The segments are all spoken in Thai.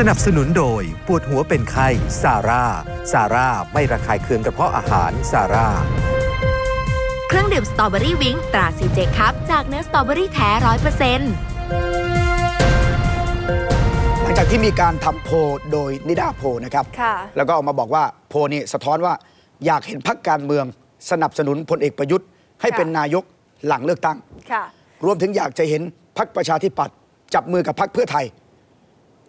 สนับสนุนโดยปวดหัวเป็นไข้ซาร่าซาร่าไม่ระคายเคืองกระเพาะอาหารซาร่าเครื่องดื่มสตรอเบอรี่วิงตราซีเจครับ จากเนื้อสตรอเบอรี่แท้ร้อยเปอร์เซ็นต์หลังจากที่มีการทำโพลโดยนิดาโพลนะครับค่ะแล้วก็ออกมาบอกว่าโพลนี้สะท้อนว่าอยากเห็นพักการเมือง สนับสนุนพลเอกประยุทธ์ ให้ค่ะเป็นนายกหลังเลือกตั้งค่ะรวมถึงอยากจะเห็นพักประชาธิปัตย์จับมือกับพักเพื่อไทย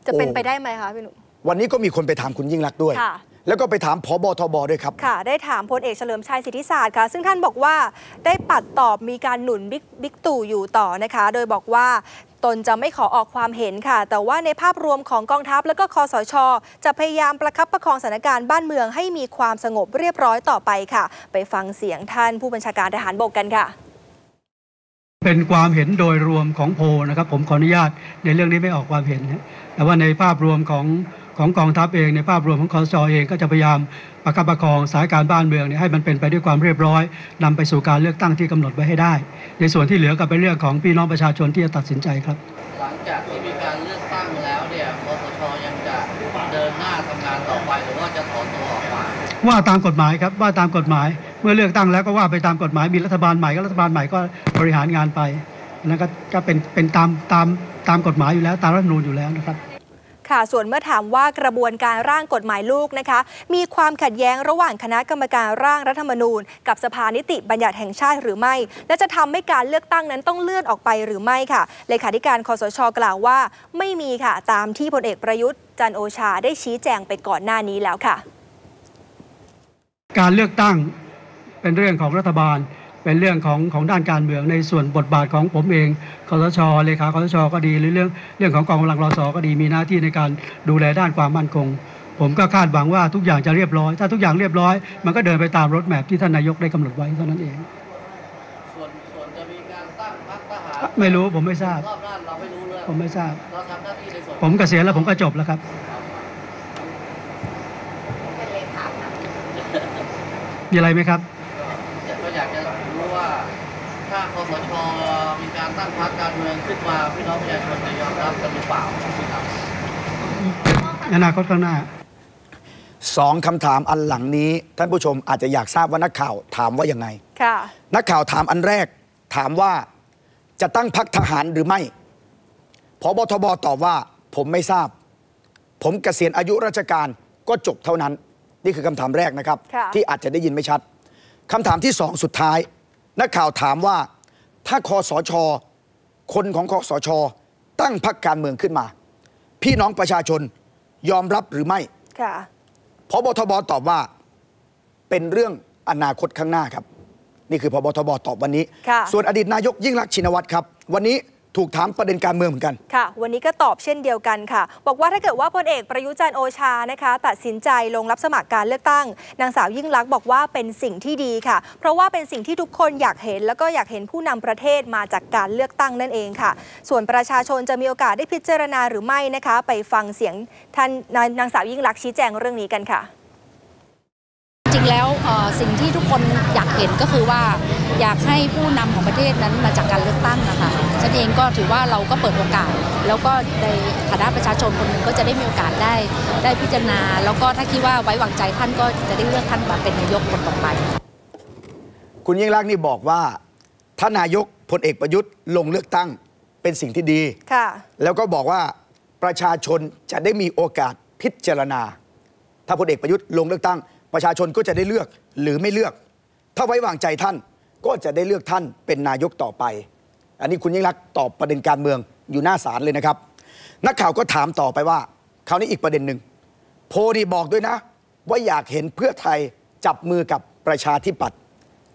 จะเป็นโอ้ไปได้ไหมคะพี่หนุ่มวันนี้ก็มีคนไปถามคุณยิ่งรักษณ์ด้วยค่ะแล้วก็ไปถามพบทบด้วยครับ ค่ะ ได้ถามพลเอกเฉลิมชัยสิทธิศาสตร์ค่ะ ซึ่งท่านบอกว่าได้ปัดตอบมีการหนุนบิ๊กบิ๊กตู่อยู่ต่อนะคะ โดยบอกว่าตนจะไม่ขอออกความเห็นค่ะ แต่ว่าในภาพรวมของกองทัพและก็คอสช จะพยายามประคับประคองสถานการณ์บ้านเมืองให้มีความสงบเรียบร้อยต่อไปค่ะ ไปฟังเสียงท่านผู้บัญชาการทหารบกกันค่ะ เป็นความเห็นโดยรวมของโพลนะครับ ผมขออนุญาตในเรื่องนี้ไม่ออกความเห็นนะ แต่ว่าในภาพรวมของของกองทัพเองในภาพรวมของคอสชเองก็จะพยายามประคับประคองสถานการณ์บ้านเมืองเนี่ยให้มันเป็นไปด้วยความเรียบร้อยนำไปสู่การเลือกตั้งที่กำหนดไว้ให้ได้ ในส่วนที่เหลือก็เป็นเรื่องของพี่น้องประชาชนที่จะตัดสินใจครับ หลังจากที่มีการเลือกตั้งแล้วเนี่ยคสชยังจะเดินหน้าทำงานต่อไปหรือว่าจะถอนตัวออกมาว่าตามกฎหมายครับว่าตามกฎหมาย เมื่อเลือกตั้งแล้วก็ว่าไปตามกฎหมายมีรัฐบาลใหม่ก็รัฐบาลใหม่ก็บริหารงานไปนั่นก็ก็เป็นเป็นตามตาม ตามกฎหมายอยู่แล้ว ตามรัฐธรรมนูญอยู่แล้วนะครับค่ะส่วนเมื่อถามว่ากระบวนการร่างกฎหมายลูกนะคะ มีความขัดแย้งระหว่างคณะกรรมการร่างรัฐธรรมนูญ กับสภานิติบัญญัติแห่งชาติหรือไม่ และจะทำให้การเลือกตั้งนั้นต้องเลื่อนออกไปหรือไม่ค่ะเลขาธิการคอสชกล่าวว่า ไม่มีค่ะ ตามที่พลเอกประยุทธ์จันทร์โอชาได้ชี้แจงไปก่อนหน้านี้แล้วค่ะ การเลือกตั้งเป็นเรื่องของรัฐบาล เป็นเรื่องของของด้านการเมืองในส่วนบทบาทของผมเองคอสชเลขาคอสชก็ดี หรือเรื่องเรื่องของกองกำลังรอสก็ดีมีหน้าที่ในการดูแลด้านความมั่นคง ผมก็คาดหวังว่าทุกอย่างจะเรียบร้อย ถ้าทุกอย่างเรียบร้อย มันก็เดินไปตามรถแมพที่ท่านนายกได้กำหนดไว้เท่านั้นเอง ส่วนส่วนจะมีการตั้งพรรคทหารไม่รู้ผมไม่ทราบรอบหน้าเราไม่รู้เรื่องผมไม่ทราบเราทำหน้าที่ในส่วนผมเกษียณแล้วผมก็จบแล้วครับมีอะไรไหมครับ ก็อยากจะรู้ว่า ถ้าคสชมีการตั้งพรรคการ เมืองขึ้นมาพี่น้องประชาชนจะยอมรับกันหรือเปล่าครับในอนาคตข้างหน้าสองคำถามอันหลังนี้ ท่านผู้ชมอาจจะอยากทราบว่านักข่าวถามว่ายังไงค่ะนักข่าวถามอันแรก ถามว่าจะตั้งพักทหารหรือไม่พบทบตอบว่า ผมไม่ทราบ ผมเกษียณอายุราชการก็จบเท่านั้น นี่คือคำถามแรกนะครับค่ะที่อาจจะได้ยินไม่ชัดคำถามที่สองสุดท้าย นักข่าวถามว่า ถ้าคอสช คนของคอสช ตั้งพักการเมืองขึ้นมา พี่น้องประชาชนยอมรับหรือไม่ค่ะพบทบตอบว่าเป็นเรื่องอนาคตข้างหน้าครับ นี่คือพบทบตอบวันนี้ค่ะส่วนอดีตนายกยิ่งรักษณ์ชินวัตรครับ วันนี้ ถูกถามประเด็นการเมืองเหมือนกัน ค่ะ วันนี้ก็ตอบเช่นเดียวกันค่ะ บอกว่าถ้าเกิดว่าพลเอกประยุจันโอชานะคะ ตัดสินใจลงรับสมัครการเลือกตั้ง นางสาวยิ่งลักษณ์บอกว่าเป็นสิ่งที่ดีค่ะ เพราะว่าเป็นสิ่งที่ทุกคนอยากเห็น แล้วก็อยากเห็นผู้นำประเทศมาจากการเลือกตั้งนั่นเองค่ะ ส่วนประชาชนจะมีโอกาสได้พิจารณาหรือไม่นะคะ ไปฟังเสียงท่านนางสาวยิ่งลักษณ์ชี้แจงเรื่องนี้กันค่ะ ริงแล้วเอ่อสิ่งที่ทุกคนอยากเห็นก็คือว่าอยากให้ผู้นำของประเทศนั้นมาจากการเลือกตั้งนะคะฉันเองก็ถือว่าเราก็เปิดโอกาส แล้วก็ในฐานะประชาชนคนหนึ่งก็จะได้มีโอกาสได้ได้พิจารณา แล้วก็ถ้าคิดว่าไว้วางใจท่านก็จะได้เลือกท่านมาเป็นนายกคนต่อไป คุณยิ่งรักษณ์นี่บอกว่าถ้านายกพลเอกประยุทธ์ลงเลือกตั้งเป็นสิ่งที่ดีค่ะแล้วก็บอกว่าประชาชนจะได้มีโอกาสพิจารณา ถ้าพลเอกประยุทธ์ลงเลือกตั้ง ประชาชนก็จะได้เลือกหรือไม่เลือก ถ้าไว้วางใจท่านก็จะได้เลือกท่านเป็นนายกต่อไป อันนี้คุณยิ่งรักษณ์ตอบประเด็นการเมืองอยู่หน้าศาลเลยนะครับ นักข่าวก็ถามต่อไปว่าคราวนี้อีกประเด็นหนึ่งโพลี่บอกด้วยนะ ว่าอยากเห็นเพื่อไทยจับมือกับประชาธิปัตย์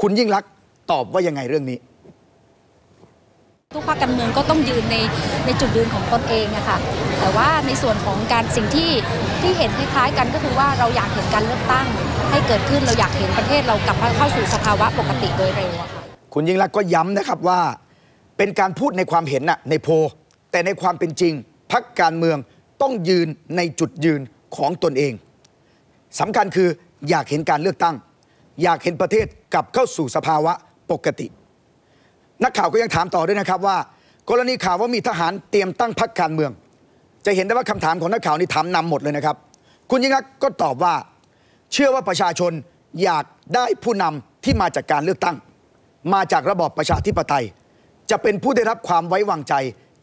คุณยิ่งรักษณ์ตอบว่ายังไงเรื่องนี้ทุกภาคการเมืองก็ต้องยืนในในจุดยืนของตนเองนะคะแต่ว่าในส่วนของการสิ่งที่ ที่เห็นคล้ายๆกันก็คือว่าเราอยากเห็นการเลือกตั้ง ให้เกิดขึ้นเราอยากเห็นประเทศเรากลับเข้าสู่สภาวะปกติโดยเร็วค่ะคุณยิ่งรักษณ์ก็ย้ำนะครับว่า เป็นการพูดในความเห็นน่ะในโพลแต่ในความเป็นจริงพักการเมืองต้องยืนในจุดยืนของตนเองสำคัญคืออยากเห็นการเลือกตั้ง อยากเห็นประเทศกลับเข้าสู่สภาวะปกติ นักข่าวก็ยังถามต่อด้วยนะครับว่า กรณีข่าวว่ามีทหารเตรียมตั้งพักการเมือง จะเห็นได้ว่าคำถามของนักข่าวนี่ถามนำหมดเลยนะครับ คุณยิ่งรักษณ์ก็ตอบว่า เชื่อว่าประชาชนอยากได้ผู้นำที่มาจากการเลือกตั้ง มาจากระบอบประชาธิปไตย จะเป็นผู้ได้รับความไว้วางใจ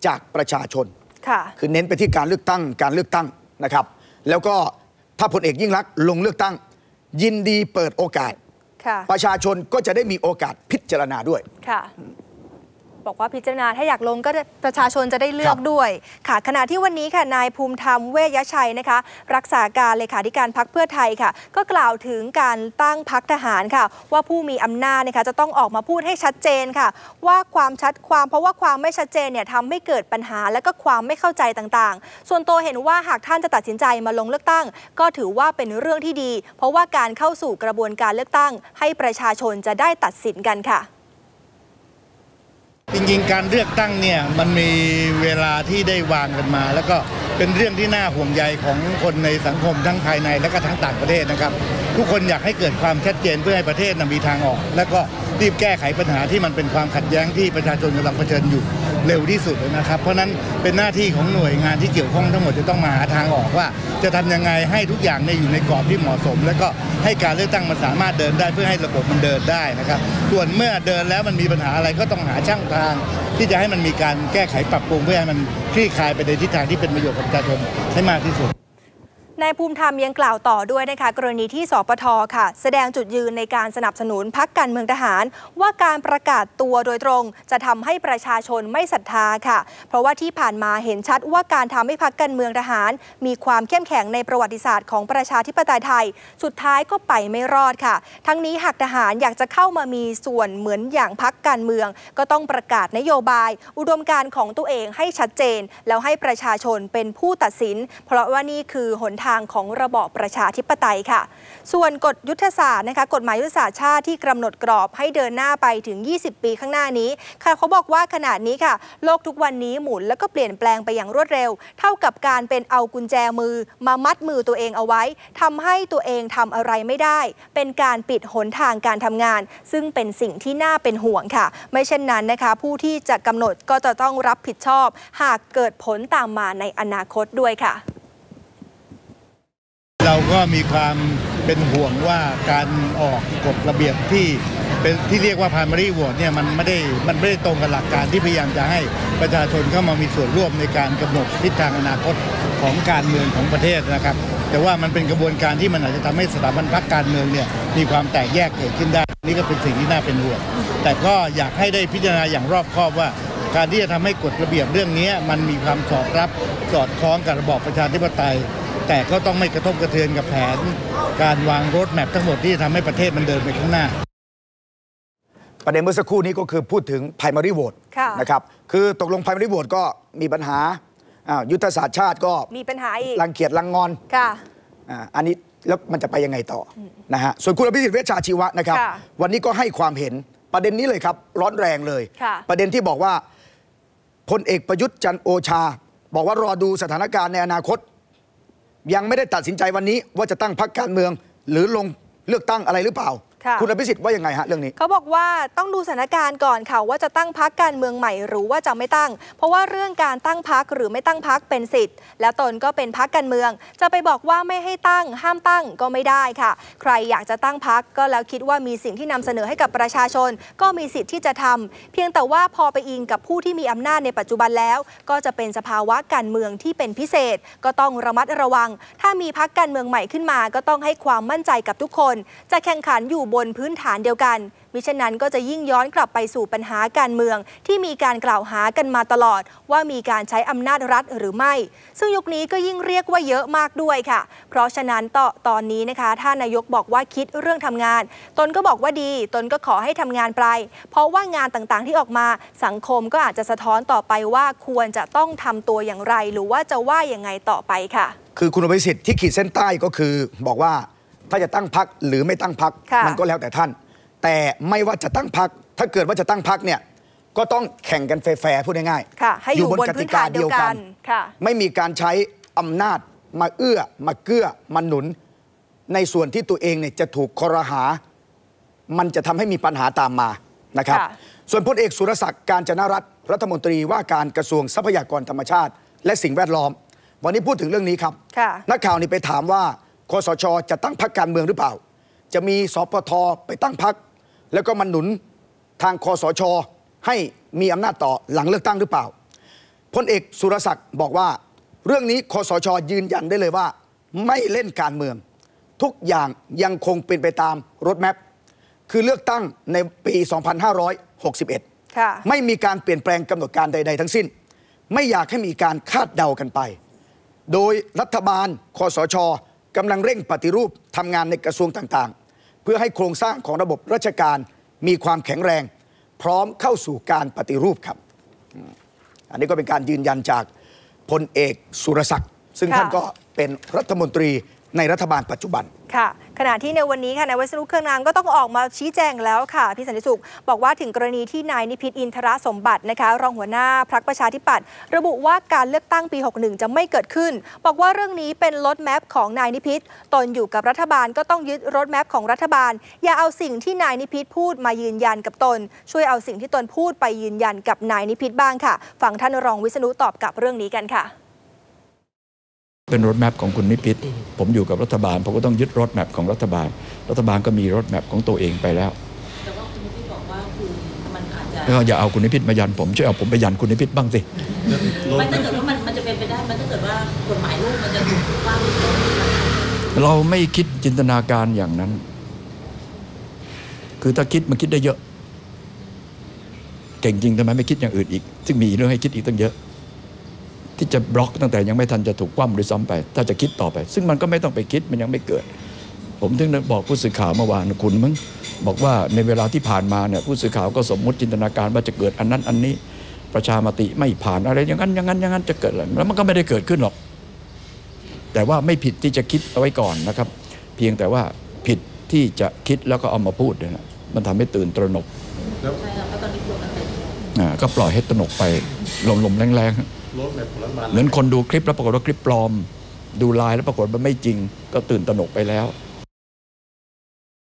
จากประชาชนค่ะคือเน้นไปที่การเลือกตั้งการเลือกตั้งนะครับ แล้วก็ถ้าพลเอกยิ่งรักษณ์ลงเลือกตั้ง ยินดีเปิดโอกาสค่ะประชาชนก็จะได้มีโอกาสพิจารณาด้วยค่ะ บอกว่าพิจารณาถ้าอยากลงก็ประชาชนจะได้เลือกครับด้วยค่ะขณะที่วันนี้ค่ะนายภูมิธรรมเวชยชัยนะคะ รักษาการเลขาธิการพักเพื่อไทยค่ะ ก็กล่าวถึงการตั้งพักทหารค่ะ ว่าผู้มีอำนาจนะคะจะต้องออกมาพูดให้ชัดเจนค่ะ ว่าความชัดความเพราะว่าความไม่ชัดเจนเนี่ยทำให้เกิดปัญหาและก็ความไม่เข้าใจต่างๆ ส่วนตัวเห็นว่าหากท่านจะตัดสินใจมาลงเลือกตั้ง ก็ถือว่าเป็นเรื่องที่ดี เพราะว่าการเข้าสู่กระบวนการเลือกตั้ง ให้ประชาชนจะได้ตัดสินกันค่ะ จริงๆการเลือกตั้งเนี่ยมันมีเวลาที่ได้วางกันมา แล้วก็ เป็นเรื่องที่น่าห่วงใยของคนในสังคมทั้งภายในและก็ทั้งต่างประเทศนะครับ ทุกคนอยากให้เกิดความชัดเจนเพื่อให้ประเทศนะมีทางออก แล้วก็รีบแก้ไขปัญหาที่มันเป็นความขัดแย้งที่ประชาชนกำลังเผชิญอยู่เร็วที่สุดนะครับ เพราะนั้นเป็นหน้าที่ของหน่วยงานที่เกี่ยวข้องทั้งหมดจะต้องมาหาทางออกว่า จะทำยังไงให้ทุกอย่างเนี่ยอยู่ในกรอบที่เหมาะสม แล้วก็ให้การเลือกตั้งมันสามารถเดินได้เพื่อให้ระบบมันเดินได้นะครับส่วนเมื่อเดินแล้วมันมีปัญหาอะไรก็ต้องหาช่างทาง ที่จะให้มันมีการแก้ไขปรับปรุงเพื่อให้มันคลี่คลายไปในทิศทางที่เป็นประโยชน์กับประชาชนให้มากที่สุด นายภูมิธรรมยังกล่าวต่อด้วยนะคะกรณีที่สปทค่ะ แสดงจุดยืนในการสนับสนุนพักการเมืองทหาร ว่าการประกาศตัวโดยตรง จะทำให้ประชาชนไม่ศรัทธาค่ะ เพราะว่าที่ผ่านมาเห็นชัดว่าการทำให้พักการเมืองทหาร มีความเข้มแข็งในประวัติศาสตร์ของประชาธิปไตยไทย สุดท้ายก็ไปไม่รอดค่ะ ทั้งนี้หากทหารอยากจะเข้ามามีส่วนเหมือนอย่างพักการเมือง ก็ต้องประกาศนโยบาย อุดมการณ์ของตัวเองให้ชัดเจน แล้วให้ประชาชนเป็นผู้ตัดสิน เพราะว่านี่คือหนทางางของระบอบประชาธิปไตยค่ะ ส่วนกฎยุทธศาสตร์นะคะกฎหมายยุทธศาสตร์ชาติที่กำหนดกรอบให้เดินหน้าไปถึง 20 ปีข้างหน้านี้ค่ะเขาบอกว่าขนาดนี้ค่ะ โลกทุกวันนี้หมุนแล้วก็เปลี่ยนแปลงไปอย่างรวดเร็ว เท่ากับการเป็นเอากุญแจมือ มามัดมือตัวเองเอาไว้ทำให้ตัวเองทำอะไรไม่ได้ เป็นการปิดหนทางการทำงาน ซึ่งเป็นสิ่งที่น่าเป็นห่วงค่ะ ไม่เช่นนั้นนะคะ ผู้ที่จะกำหนดก็จะต้องรับผิดชอบ หากเกิดผลตามมาในอนาคตด้วยค่ะ เราก็มีความเป็นห่วงว่าการออกกฎระเบียบที่เป็นที่เรียกว่า primary vote เนี่ยมันไม่ได้มันไม่ได้ตรงกับหลักการที่พยายามจะให้ประชาชนเข้ามามีส่วนร่วมในการกำหนดทิศทางอนาคตของการเมืองของประเทศนะครับ แต่ว่ามันเป็นกระบวนการที่มันอาจจะทำให้สถาบันพรรคการเมืองเนี่ยมีความแตกแยกเกิดขึ้นได้ นี่ก็เป็นสิ่งที่น่าเป็นห่วงแต่ก็อยากให้ได้พิจารณาอย่างรอบคอบว่า การที่จะทำให้กฎระเบียบเรื่องนี้มันมีความสอดรับสอดคล้องกับระบอบประชาธิปไตย แต่ก็ต้องไม่กระทบกระเทือนกับแผน การวางรถแมพทั้งหมดที่จะทำให้ประเทศมันเดินไปข้างหน้า ประเด็นเมื่อสักครู่นี้ก็คือพูดถึง primary vote ค่ะนะครับคือตกลง primary vote ก็มีปัญหาอ้าวยุทธศาสตร์ชาติก็มีปัญหาอีกรังเกียจรังงอนค่ะอ่าอันนี้แล้วมันจะไปยังไงต่ออนะฮะส่วนคุณอภิสิทธิ์เวชชาชีวะนะครับค่ะวันนี้ก็ให้ความเห็นประเด็นนี้เลยครับ ร้อนแรงเลยค่ะประเด็นที่บอกว่าพลเอกประยุทธ์จันทร์โอชา บอกว่ารอดูสถานการณ์ในอนาคต ยังไม่ได้ตัดสินใจวันนี้ว่าจะตั้งพรรคการเมือง หรือลงเลือกตั้งอะไรหรือเปล่า ค่ะณอภิสิทธิ์ว่ายังไงฮะเรื่องนี้เขาบอกว่าต้องดูสถานการณ์ก่อนค่ะว่าจะตั้งพักการเมืองใหม่หรือว่าจะไม่ตั้ง เพราะว่าเรื่องการตั้งพักหรือไม่ตั้งพักเป็นสิทธิ์ และตนก็เป็นพักการเมือง จะไปบอกว่าไม่ให้ตั้ง ห้ามตั้งก็ไม่ได้ค่ะ ใครอยากจะตั้งพักก็แล้วคิดว่ามีสิ่งที่นำเสนอให้กับประชาชน ก็มีสิทธิ์ที่จะทำเพียงแต่ว่าพอไปอิงกับผู้ที่มีอำนาจในปัจจุบันแล้ว ก็จะเป็นสภาวะการเมืองที่เป็นพิเศษ ก็ต้องระมัดระวัง ถ้ามีพักการเมืองใหม่ขึ้นมา ก็ต้องให้ความมั่นใจกับทุกคน จะแข่งขันอยู่บนพื้นฐานเดียวกัน มิฉะนั้นก็จะยิ่งย้อนกลับไปสู่ปัญหาการเมือง ที่มีการกล่าวหากันมาตลอด ว่ามีการใช้อำนาจรัฐหรือไม่ ซึ่งยุคนี้ก็ยิ่งเรียกว่าเยอะมากด้วยค่ะ เพราะฉะนั้นต่อตอนนี้นะคะถ้านายกบอกว่าคิดเรื่องทำงาน ตนก็บอกว่าดี ตนก็ขอให้ทำงานไป เพราะว่างานต่างๆที่ออกมาสังคมก็อาจจะสะท้อนต่อไปว่าควรจะต้องทำตัวอย่างไร หรือว่าจะว่าอย่างไงต่อไปค่ะ คือคุณอภิสิทธิ์ที่ขีดเส้นใต้ก็คือบอกว่า ถ้าจะตั้งพักหรือไม่ตั้งพักค่ะมันก็แล้วแต่ท่าน แต่ไม่ว่าจะตั้งพักถ้าเกิดว่าจะตั้งพักเนี่ยก็ต้องแข่งกันแฟร์ๆพูดง่ายๆค่ะให้อยู่บนพื้นฐานเดียวกันค่ะไม่มีการใช้อำนาจมาเอื้อมาเกื้อมาหนุน ในส่วนที่ตัวเองเนี่ยจะถูกคอรหา มันจะทำให้มีปัญหาตามมานะครับค่ะส่วนพลเอกสุรศักดิ์การจนรัตน์รัฐมนตรีว่าการกระทรวงทรัพยากรธรรมชาติ และสิ่งแวดล้อม วันนี้พูดถึงเรื่องนี้ครับค่ะนักข่าวนี่ไปถามว่า คสช จะตั้งพักการเมืองหรือเปล่า จะมีสปทไปตั้งพักแล้วก็มาหนุนทางคสช ให้มีอำนาจต่อหลังเลือกตั้งหรือเปล่าพลเอกสุรศักดิ์บอกว่า เรื่องนี้คสช ยืนยันได้เลยว่า ไม่เล่นการเมือง ทุกอย่างยังคงเป็นไปตามรถแมพคือเลือกตั้งในปี 2561ค่ะไม่มีการเปลี่ยนแปลงกำหนดการใด ๆ ทั้งสิ้น ไม่อยากให้มีการคาดเดากันไป โดยรัฐบาลคอสช กำลังเร่งปฏิรูปทำงานในกระทรวงต่างๆ เพื่อให้โครงสร้างของระบบราชการมีความแข็งแรง พร้อมเข้าสู่การปฏิรูปครับ อันนี้ก็เป็นการยืนยันจากพลเอกสุรศักดิ์ซึ่งท่านก็เป็นรัฐมนตรีในรัฐบาลปัจจุบันค่ะ ขณะที่ในวันนี้ค่ะนายวิษณุเครื่องามก็ต้องออกมาชี้แจงแล้วค่ะพี่สันติสุข บอกว่าถึงกรณีที่นายนิพิษอินทรสมบัตินะคะรองหัวหน้าพรรคประชาธิปัตย์ระบุว่าการเลือกตั้งปี 61 จะไม่เกิดขึ้น บอกว่าเรื่องนี้เป็นรถแมพของนายนิพิษตนอยู่กับรัฐบาลก็ต้องยึดรถแมพของรัฐบาล อย่าเอาสิ่งที่นายนิพิษพูดมายืนยันกับตน ช่วยเอาสิ่งที่ตนพูดไปยืนยันกับนายนิพิษบ้างค่ะ ฟังท่านรองวิษณุตอบกับเรื่องนี้กันค่ะ เป็นรถแมพของคุณนิพิษผมอยู่กับรัฐบาลผมก็ต้องยึดรถแมพของรัฐบาล รัฐบาลก็มีรถแมพของตัวเองไปแล้วแต่ว่าคุณนิพิษบอกว่าคือมันอาจจะแล้วอย่าเอาคุณนิพิษมายันผมช่วยเอาผมไปยันคุณนิพิษบ้างสิมันถ้าเกิดว่ามันมันจะเป็นไปได้มันถ้าเกิดว่ากฎหมายลูกมันจะถูกว่าไปเราไม่คิดจินตนาการอย่างนั้น คือถ้าคิดมันคิดได้เยอะ เก่งจริงทำไมไม่คิดอย่างอื่นอีก ซึ่งมีเรื่องให้คิดอีกตั้งเยอะ ที่จะบล็อกตั้งแต่ยังไม่ทันจะถูกคว่ำหรือซ้ำไป ถ้าจะคิดต่อไป ซึ่งมันก็ไม่ต้องไปคิดมันยังไม่เกิด ผมถึงได้บอกผู้สื่อข่าวเมื่อวานคุณมั้งบอกว่าในเวลาที่ผ่านมาเนี่ยผู้สื่อข่าวก็สมมุติจินตนาการว่าจะเกิดอันนั้นอันนี้ประชามติไม่ผ่านอะไรอย่างนั้นอย่างนั้นอย่างนั้นจะเกิดอะไรแล้วมันก็ไม่ได้เกิดขึ้นหรอก แต่ว่าไม่ผิดที่จะคิดเอาไว้ก่อนนะครับ เพียงแต่ว่าผิดที่จะคิดแล้วก็เอามาพูดเนี่ยนะมันทำให้ตื่นตระหนกใช่ครับเพราะตอนนี้กลัวกันเป็นอ่าก็ปล่อยให้ตระหนกไปลมๆแรงๆ เหมือนคนดูคลิปแล้วปรากฏว่าคลิปปลอม ดูไลน์แล้วปรากฏว่าไม่จริง ก็ตื่นตระหนกไปแล้ว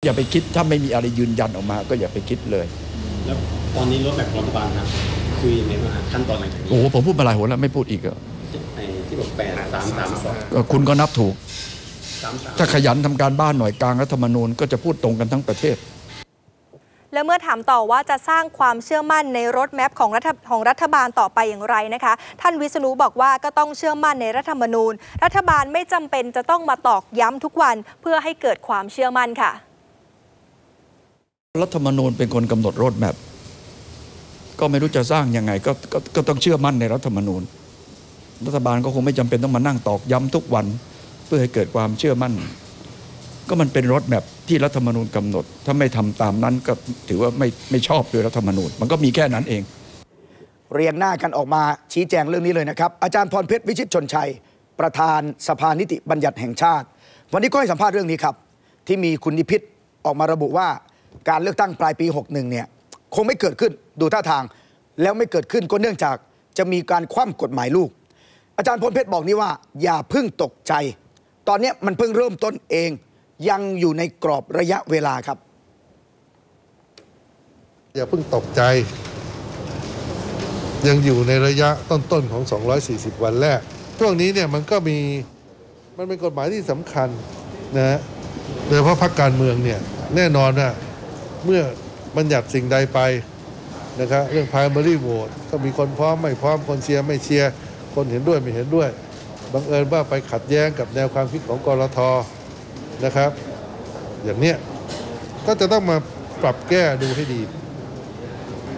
อย่าไปคิดถ้าไม่มีอะไรยืนยันออกมา ก็อย่าไปคิดเลย แล้วตอนนี้รถแบบรัฐบาลครับคุยยังไงบ้างฮะขั้นตอนไหนถึงโอ้โหผมพูดมาหลายหนแล้วไม่พูดอีกอะไอ้ที่บอกแปดสามสามสองก็คุณก็นับถูกสามสามถ้าขยันทำการบ้านหน่อยกลางรัฐธรรมนูญก็จะพูดตรงกันทั้งประเทศ และเมื่อถามต่อว่าจะสร้างความเชื่อมั่นในรถแมพของรัฐของรัฐบาลต่อไปอย่างไรนะคะ ท่านวิษณุบอกว่าก็ต้องเชื่อมั่นในรัฐธรรมนูญ รัฐบาลไม่จำเป็นจะต้องมาตอกย้ำทุกวันเพื่อให้เกิดความเชื่อมั่นค่ะ รัฐธรรมนูญเป็นคนกำหนดรดแมพก็ไม่รู้จะสร้างยังไงก็ก็ก็ต้องเชื่อมั่นในรัฐธรรมนูญ รัฐบาลก็คงไม่จำเป็นต้องมานั่งตอกย้ำทุกวัน เพื่อให้เกิดความเชื่อมั่น ก็มันเป็นรถแมพที่รัฐธรรมนูญกำหนด ถ้าไม่ทำตามนั้นก็ถือว่าไม่ไม่ชอบด้วยรัฐธรรมนูญ มันก็มีแค่นั้นเอง เรียงหน้ากันออกมาชี้แจงเรื่องนี้เลยนะครับ อาจารย์พรเพชรวิชิตชนชัย ประธานสภานิติบัญญัติแห่งชาติ วันนี้ก็ให้สัมภาษณ์เรื่องนี้ครับ ที่มีคุณนิพิษออกมาระบุว่า การเลือกตั้งปลายปี 61 เนี่ย คงไม่เกิดขึ้นดูท่าทาง แล้วไม่เกิดขึ้นก็เนื่องจากจะมีการคว่ำกฎหมายลูก อาจารย์พรเพชรบอกนี้ว่า อย่าพิ่งตกใจ ตอนนี้มันเพิ่งเริ่มต้นเอง ยังอยู่ในกรอบระยะเวลาครับ อย่าเพิ่งตกใจ ยังอยู่ในระยะต้นๆของ 240 วันแรก ช่วงนี้เนี่ยมันก็มีมันเป็นกฎหมายที่สำคัญนะฮะโดยเฉพาะพรรคการเมืองเนี่ยแน่นอนว่าเมื่อบัญญัติสิ่งใดไปนะครับเรื่อง primary vote ก็มีคนพร้อมไม่พร้อมคนเชียร์ไม่เชียร์คนเห็นด้วยไม่เห็นด้วยบังเอิญว่าไปขัดแย้งกับแนวความคิดของกรท นะครับ อย่างเนี้ยก็จะต้องมาปรับแก้ดูให้ดี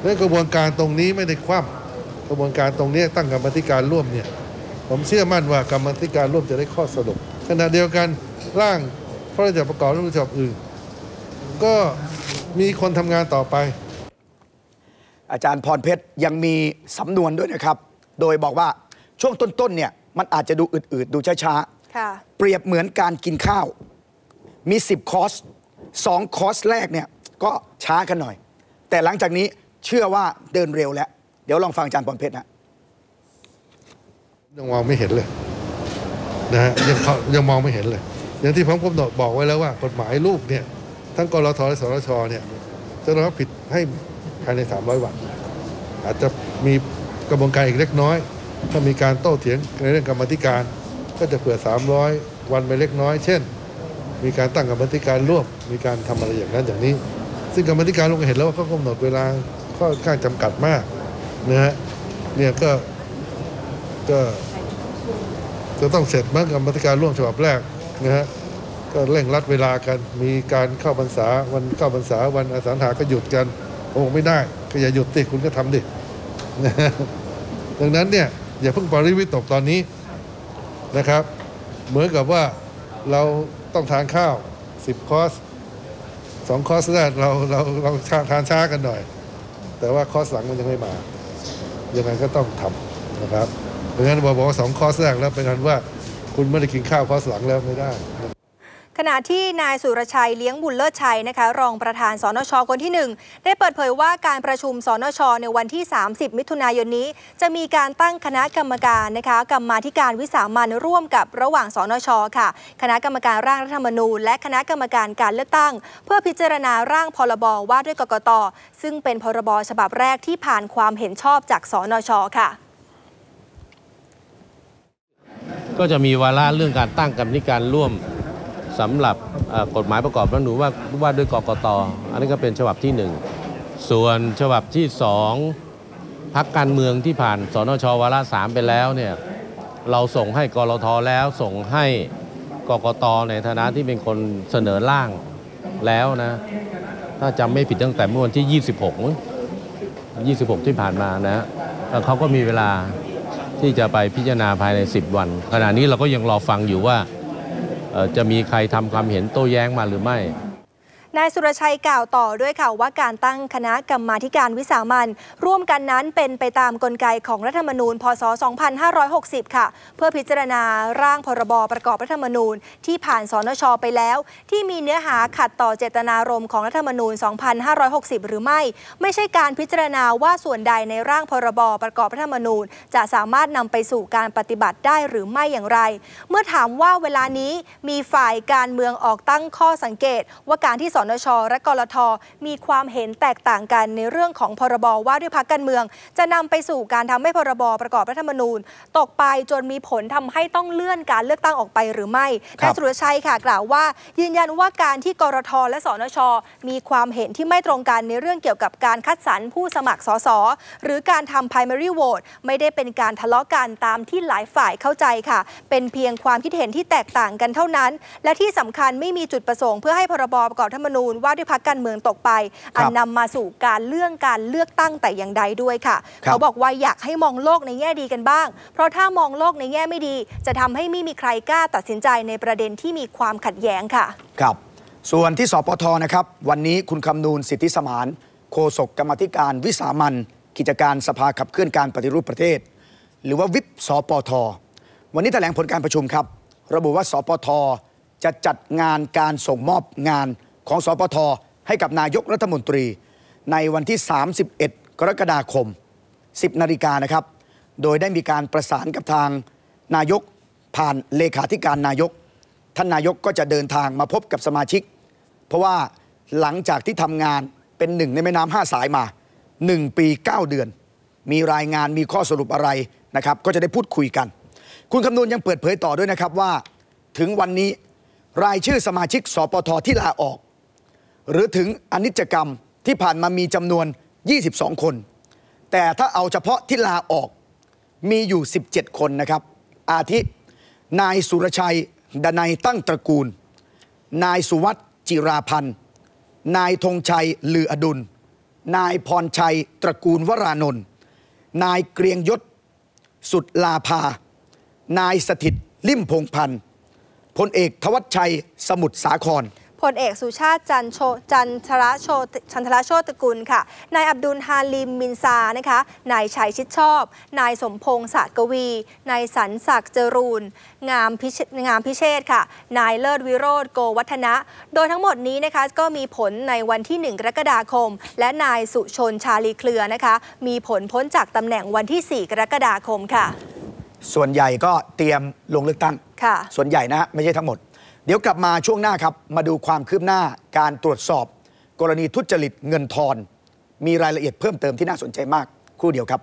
ในกระบวนการตรงนี้ไม่ได้คว่ำกระบวนการตรงนี้ตั้งกรรมธิการร่วมเนี่ยผมเชื่อมั่นว่ากรรมธิการร่วมจะได้ข้อสรุปขณะเดียวกันร่างพระราชบัญญัติประกอบรัฐธรรมนูญฉบับอื่น ก็มีคนทำงานต่อไป อาจารย์พรเพชรยังมีสำนวนด้วยนะครับ โดยบอกว่าช่วงต้นๆเนี่ยมันอาจจะดูอืดๆดูช้าค่ะๆเปรียบเหมือนการกินข้าว มี 10 คอร์สสองคอร์สแรกเนี่ยก็ช้ากันหน่อย แต่หลังจากนี้เชื่อว่าเดินเร็วแล้ว เดี๋ยวลองฟังอาจารย์พรเพชรนะยังมองไม่เห็นเลยนะฮะยังยังมองไม่เห็นเลย อย่างที่ผมกำหนดบอกไว้แล้วว่ากฎหมายลูกเนี่ยทั้งกรทและสรชเนี่ยจะรับผิดให้ภายใน 300 วัน อาจจะมีกระบวนการอีกเล็กน้อย ถ้ามีการโต้เถียงในเรื่องกรรมธิการ ก็จะเผื่อ 300 วันไปเล็กน้อย เช่น มีการตั้งกรรมธิการร่วมมีการทำอะไรอย่างนั้นอย่างนี้ ซึ่งกรรมธิการลงเห็นแล้วว่าเขากำหนดเวลาค่อนข้างจำกัดมากนะฮะเนี่ยก็ก็จะต้องเสร็จมั้งกรรมธิการร่วมฉบับแรกนะฮะก็เร่งรัดเวลากัน มีการเข้าพรรษาวันเข้าพรรษาวันอาสาฬหาก็หยุดกันโอ้ไม่ได้ก็อย่าหยุดสิคุณก็ทำดิดังนั้นเนี่ยอย่าเพิ่งปริวิตกตอนนี้นะครับ เหมือนกับว่าเรา ต้องทานข้าว 10 คอร์สสองคอร์สแรกเราเราเราทานช้ากันหน่อย แต่ว่าคอร์สหลังมันยังไม่มา ยังไงก็ต้องทำนะครับดังนั้นบอกว่าสองคอร์สแรกแล้วเป็นอันว่า คุณไม่ได้กินข้าวคอร์สหลังแล้วไม่ได้ ขณะที่นายสุรชัยเลี้ยงบุญเลิศชัยนะคะรองประธานสนชคนที่ 1 ได้เปิดเผยว่าการประชุมสนชในวันที่ 30 มิถุนายนนี้ จะมีการตั้งคณะกรรมการนะคะกรรมาธิการวิสามันร่วมกับระหว่างสนชค่ะ คณะกรรมการร่างรัฐธรรมนูญ และคณะกรรมการการเลือกตั้ง เพื่อพิจารณาร่างพรบว่าด้วยกกตซึ่งเป็นพรบฉบับแรกที่ผ่านความเห็นชอบจากสนชค่ะก็จะมีวาระเรื่องการตั้งกรรมธิการร่วม สำหรับกฎหมายประกอบรัฐธรรมนูญว่าว่าด้วยกกตอันนี้ก็เป็นฉบับที่หนึ่งส่วนฉบับที่สองพักการเมืองที่ผ่านสนชวาระสามไปแล้วเนี่ยเราส่งให้กรทแล้วส่งให้กกตในฐานะที่เป็นคนเสนอร่างแล้วนะ ถ้าจำไม่ผิดตั้งแต่เมื่อวันที่ 26 26 ที่ผ่านมานะเขาก็มีเวลาที่จะไปพิจารณาภายใน 10 วัน ขณะนี้เราก็ยังรอฟังอยู่ว่า จะมีใครทำความเห็นโต้แย้งมาหรือไม่ นายสุรชัยกล่าวต่อด้วยค่ะว่าการตั้งคณะกรรมาการวิสามันร่วมกันนั้นเป็นไปตามกลไกของรัฐธรรมนูญ พศ 2560 ค่ะ เพื่อพิจารณาร่างพรบประกอบรัฐธรรมนูญ ที่ผ่านสนชไปแล้ว ที่มีเนื้อหาขัดต่อเจตนารมณ์ของรัฐธรรมนูญ 2560 หรือไม่ ไม่ใช่การพิจารณาว่าส่วนใดในร่างพรบประกอบรัฐธรรมนูญ จะสามารถนำไปสู่การปฏิบัติได้หรือไม่อย่างไร เมื่อถามว่าเวลานี้มีฝ่ายการเมืองออกตั้งข้อสังเกต ว่าการที่สนช และกรทมีความเห็นแตกต่างกันในเรื่องของพรบว่าด้วยพักการเมือง จะนำไปสู่การทำให้พรบประกอบรัฐธรรมนูญ ตกไปจนมีผลทำให้ต้องเลื่อนการเลือกตั้งออกไปหรือไม่ครันาบยสุรชัยค่ะกล่าวว่า ยืนยันว่าการที่กรทและสนช มีความเห็นที่ไม่ตรงกันในเรื่องเกี่ยวกับการคัดสรรผู้สมัครสสหรือการทำ primary vote ไม่ได้เป็นการทะเลาะกันตามที่หลายฝ่ายเข้าใจค่ะ เป็นเพียงความคิดเห็นที่แตกต่างกันเท่านั้น และที่สำคัญไม่มีจุดประสงค์เพื่อให้พรบประกอบรัฐธรรมนูญว่าด้วยพักการเมืองตกไปอันนำมาสู่การเลื่อนการเลือกตั้งแต่อย่างใดด้วยค่ะครับเขาบอกว่าอยากให้มองโลกในแง่ดีกันบ้าง เพราะถ้ามองโลกในแง่ไม่ดี จะทำให้ไม่มีใครกล้าตัดสินใจในประเด็นที่มีความขัดแย้งค่ะ ครับ ส่วนที่สปทนะครับ วันนี้คุณคำนูนสิทธิสมานโฆษกกรรมาธิการวิสามันกิจการสภาขับเคลื่อนการปฏิรูปประเทศ หรือว่าวิปสปท วันนี้แถลงผลการประชุมครับ ระบุว่าสปทจะจัดงานการส่งมอบงาน ของสปทให้กับนายกรัฐมนตรี ในวันที่ 31 กรกฎาคม 10 นาฬิกานะครับ โดยได้มีการประสานกับทางนายกผ่านเลขาธิการนายก ท่านนายกก็จะเดินทางมาพบกับสมาชิก เพราะว่าหลังจากที่ทำงานเป็นหนึ่งในแม่น้ำห้าสายมา 1 ปี 9 เดือน มีรายงานมีข้อสรุปอะไรนะครับก็จะได้พูดคุยกัน คุณคำนวณยังเปิดเผยต่อด้วยนะครับว่า ถึงวันนี้รายชื่อสมาชิกสปทที่ลาออก หรือถึงอนิจกรรมที่ผ่านมามีจำนวน 22 คน แต่ถ้าเอาเฉพาะที่ลาออกมีอยู่ 17 คนนะครับ อาทิ นายสุรชัย ดนัยตั้งตระกูล นายสุวัสด์จิราพันธ์ นายธงชัย ลืออดุล นายพรชัย ตระกูลวรานนท์ นายเกรียงยศ สุดลาภา นายสถิต ลิ่มพงพันธ์พลเอกทวัชชัย สมุทรสาคร พลเอกสุชาติจันโชจันทระโชตชันทระโชตกุลค่ะ นายอับดุลฮาลิมมินซานะคะ นายชัยชิดชอบ นายสมพงษ์สะกวี นายสันศักดิ์เจรูน งามพิเชงามพิเชษค่ะ นายเลิศวิโรธโกวัฒนะ โดยทั้งหมดนี้นะคะก็มีผลในวันที่ 1 กรกฎาคม และนายสุชนชาลีเครือนะคะ มีผลพ้นจากตำแหน่งวันที่ 4 กรกฎาคมค่ะ ส่วนใหญ่ก็เตรียมลงเลือกตั้งค่ะส่วนใหญ่นะฮะไม่ใช่ทั้งหมด เดี๋ยวกลับมาช่วงหน้าครับ มาดูความคืบหน้าการตรวจสอบ กรณีทุจริตเงินทอน มีรายละเอียดเพิ่มเติมที่น่าสนใจมากครู่เดียวครับ